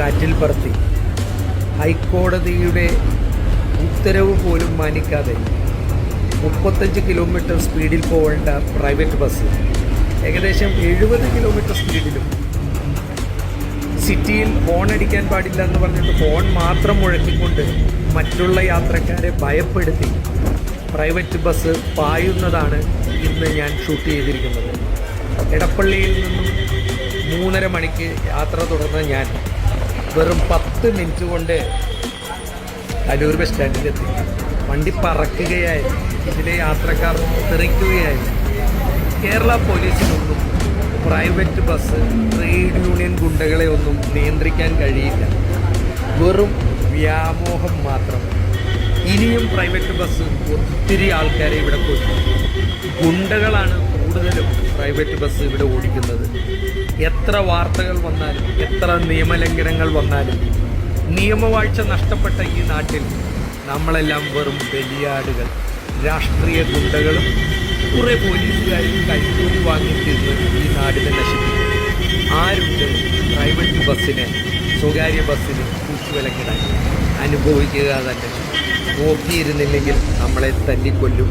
കാറ്റിൽ പറത്തി. ഹൈക്കോടതിയുടെ ഉത്തരവ് പോലും മാനിക്കാതെ മുപ്പത്തഞ്ച് കിലോമീറ്റർ സ്പീഡിൽ പോകേണ്ട പ്രൈവറ്റ് ബസ് ഏകദേശം എഴുപത് കിലോമീറ്റർ സ്പീഡിലും സിറ്റിയിൽ ഹോൺ അടിക്കാൻ പാടില്ല എന്ന് പറഞ്ഞിട്ട് ഹോൺ മാത്രം മുഴക്കിക്കൊണ്ട് മറ്റുള്ള യാത്രക്കാരെ ഭയപ്പെടുത്തി പ്രൈവറ്റ് ബസ് പായുന്നതാണ് ഇന്ന് ഞാൻ ഷൂട്ട് ചെയ്തിരിക്കുന്നത്. എടപ്പള്ളിയിൽ നിന്നും മൂന്നര മണിക്ക് യാത്ര തുടർന്ന ഞാൻ വെറും പത്ത് മിനിറ്റ് കൊണ്ട് കലൂർ ബസ് സ്റ്റാൻഡിലെത്തി. വണ്ടി പറക്കുകയായിരുന്നു ഇതിലെ യാത്രക്കാർ തെറിക്കുകയായിരുന്നു കേരള പോലീസിനൊന്നും പ്രൈവറ്റ് ബസ് ട്രേഡ് യൂണിയൻ ഗുണ്ടകളെ ഒന്നും നിയന്ത്രിക്കാൻ കഴിയില്ല. വെറും വ്യാമോഹം മാത്രം. ഇനിയും പ്രൈവറ്റ് ബസ് ഒത്തിരി ആൾക്കാരെ ഇവിടെ പോയി ഗുണ്ടകളാണ് കൂടുതലും പ്രൈവറ്റ് ബസ് ഇവിടെ ഓടിക്കുന്നത്. എത്ര വാർത്തകൾ വന്നാലും എത്ര നിയമലംഘനങ്ങൾ വന്നാലും നിയമവാഴ്ച നഷ്ടപ്പെട്ട ഈ നാട്ടിൽ നമ്മളെല്ലാം വെറും ബലിയാടുകൾ രാഷ്ട്രീയ ഗുണ്ടകളും കുറെ പോലീസുകാരും കൈക്കൂലി വാങ്ങിത്തിരുന്ന് ഈ നാടിനെ നശിപ്പിക്കും ആരുണ്ട് പ്രൈവറ്റ് ബസ്സിനെ സ്വകാര്യ ബസ്സിന് കൂച്ചുവിലക്കിടാൻ അനുഭവിക്കുക തന്നെ? നോക്കിയിരുന്നില്ലെങ്കിൽ നമ്മളെ തല്ലിക്കൊല്ലും.